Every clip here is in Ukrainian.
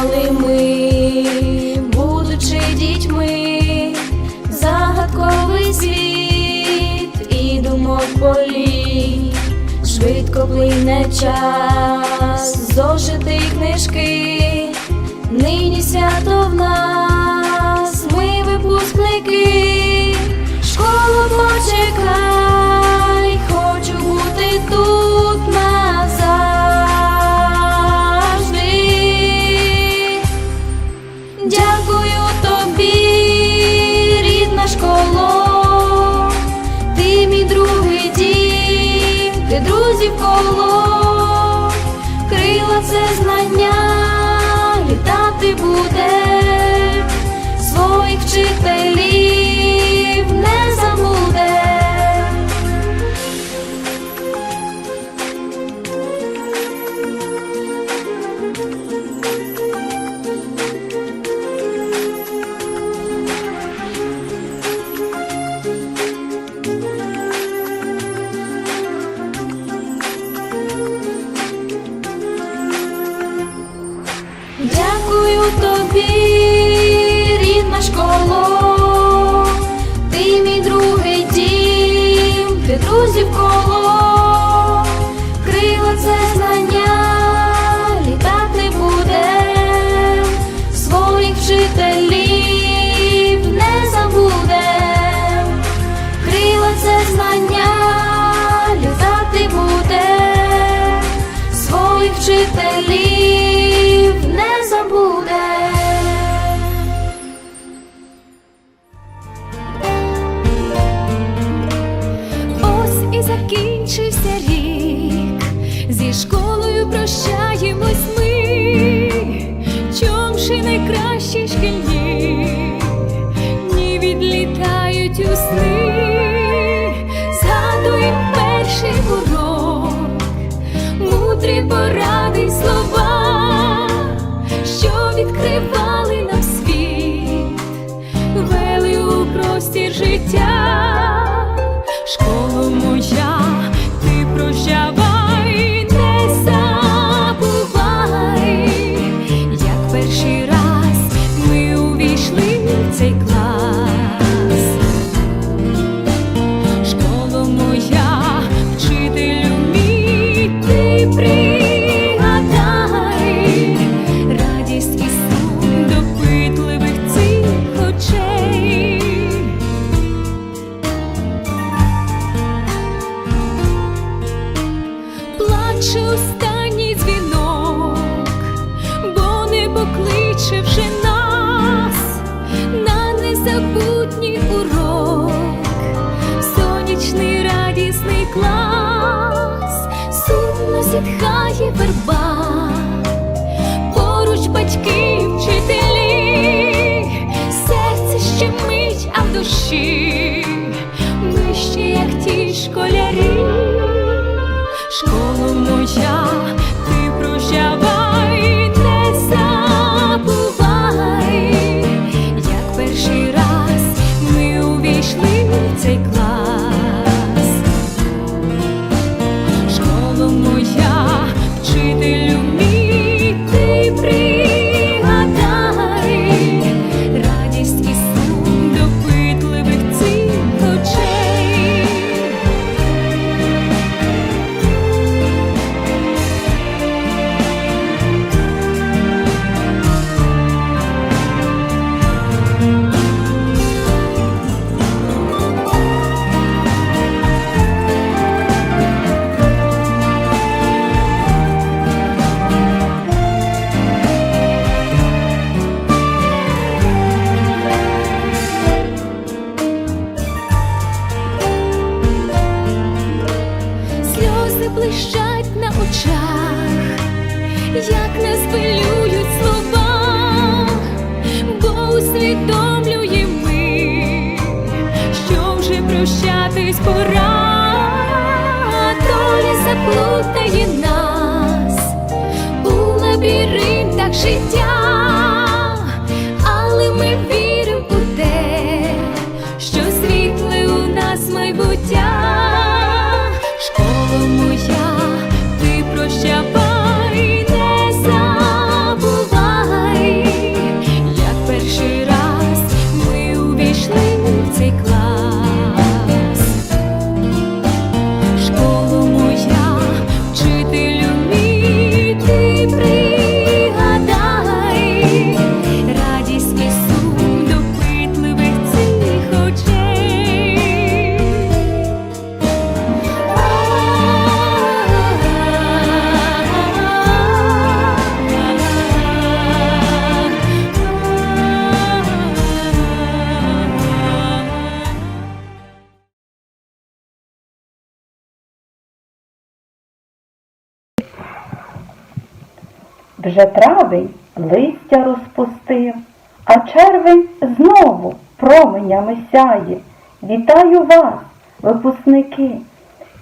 Але ми, будучи дітьми, загадковий світ і думок політ, швидко плине час, зошити книжки, нині свято в нас, ми випускники. be поради слова, що відкривали нам світ, вели у простір життя. зітхає верба, поруч батьки, вчителі, серце ще мить, а в душі вище, як ті школярі, школу моя ти прощава. Життя, Вже травень листя розпустив, а червень знову променями сяє. Вітаю вас, випускники,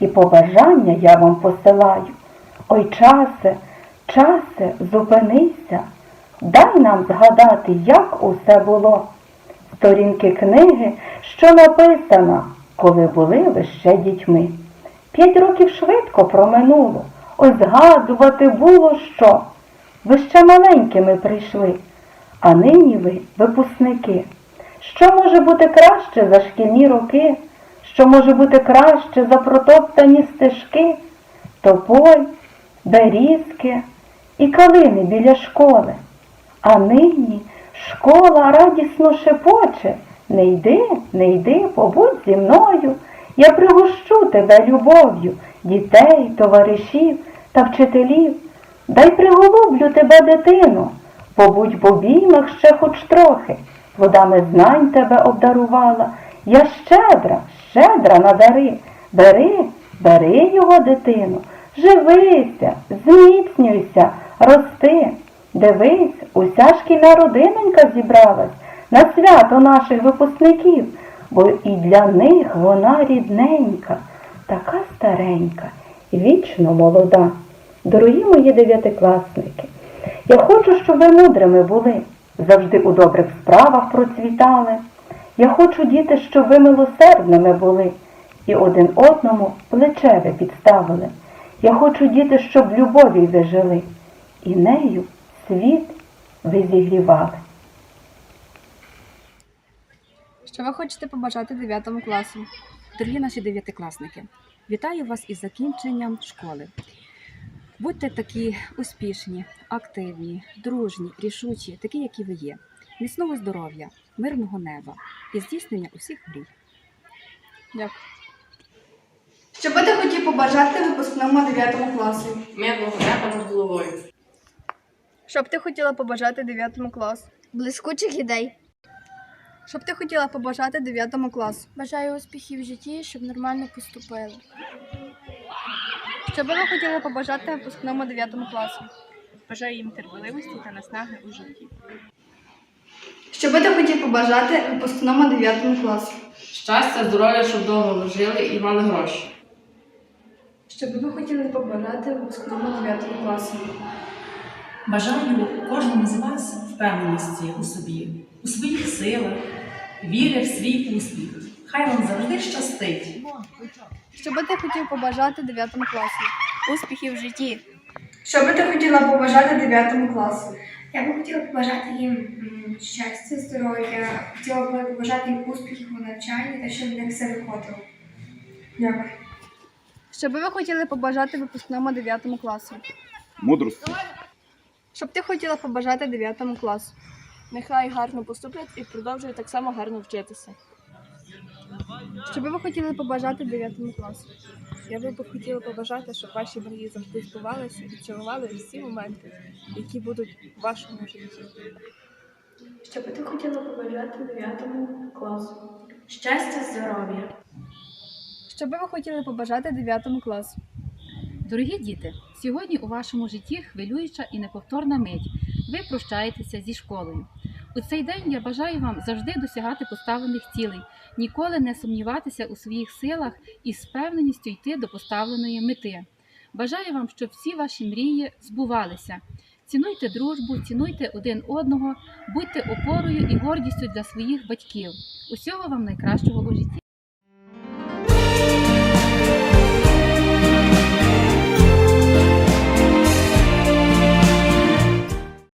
і побажання я вам посилаю. Ой, часе, часе, зупинися, дай нам згадати, як усе було. Сторінки книги, що написана, коли були ви ще дітьми. П'ять років швидко проминуло, ось згадувати було що. Ви ще маленькими прийшли, а нині ви випускники. Що може бути краще за шкільні роки? Що може бути краще за протоптані стежки, тополь, берізки і калини біля школи? А нині школа радісно шепоче. Не йди, не йди, побудь зі мною. Я пригощу тебе любов'ю, дітей, товаришів та вчителів. Дай приголублю тебе, дитину, побудь в обіймах ще хоч трохи. Водами знань тебе обдарувала. Я щедра, щедра на дари. Бери, бери його, дитину, живися, зміцнюйся, рости. Дивись, уся шкільна родинонька зібралась на свято наших випускників, бо і для них вона рідненька, така старенька вічно молода. Дорогі мої дев'ятикласники, я хочу, щоб ви мудрими були, завжди у добрих справах процвітали. Я хочу, діти, щоб ви милосердними були і один одному плече ви підставили. Я хочу, діти, щоб любові ви жили, і нею світ ви зігрівали. Що ви хочете побажати 9 класу? Дорогі наші дев'ятикласники, вітаю вас із закінченням школи. Будьте такі успішні, активні, дружні, рішучі, такі, які ви є. Міцного здоров'я, мирного неба і здійснення усіх мрій. Дякую. Що би ти хотів побажати випускному 9 класу? Мирного неба над головою. Що б ти хотіла побажати 9 класу? блискучих ідей. Що б ти хотіла побажати 9 класу? Бажаю успіхів в житті, щоб нормально поступили. Що би ви хотіли побажати випускному 9 класу? Бажаю їм терпеливості та наснаги у житті. Що би ти хотів побажати випускному 9 класу? Щастя, здоров'я, щоб довго жили і мали гроші. Що би ви хотіли побажати випускному 9 класу? Бажаю кожному з вас впевненості у собі, у своїх силах, віри в свій успіх. Хай вам завжди щастить. Що би ти хотів побажати 9 класу? Успіхів в житті. Що би ти хотіла побажати 9 класу? Я би хотіла побажати їм щастя, здоров'я, хотіла б побажати їм успіхів у навчанні та щоб в них все виходило. Дякую. Що би ви хотіли побажати випускному 9 класу? мудрості, Що б ти хотіла побажати 9 класу? Нехай гарно поступлять і продовжують так само гарно вчитися. Що би ви хотіли побажати 9 класу? Я би хотіла побажати, щоб ваші мрії завжди збувалися і цілували всі моменти, які будуть в вашому житті. Що би ти хотіла побажати 9 класу? Щастя, здоров'я. Що би ви хотіли побажати 9 класу? Дорогі діти, сьогодні у вашому житті хвилююча і неповторна мить. Ви прощаєтеся зі школою. У цей день я бажаю вам завжди досягати поставлених цілей, ніколи не сумніватися у своїх силах і з впевненістю йти до поставленої мети. Бажаю вам, щоб всі ваші мрії збувалися. Цінуйте дружбу, цінуйте один одного, будьте опорою і гордістю для своїх батьків. Усього вам найкращого у житті.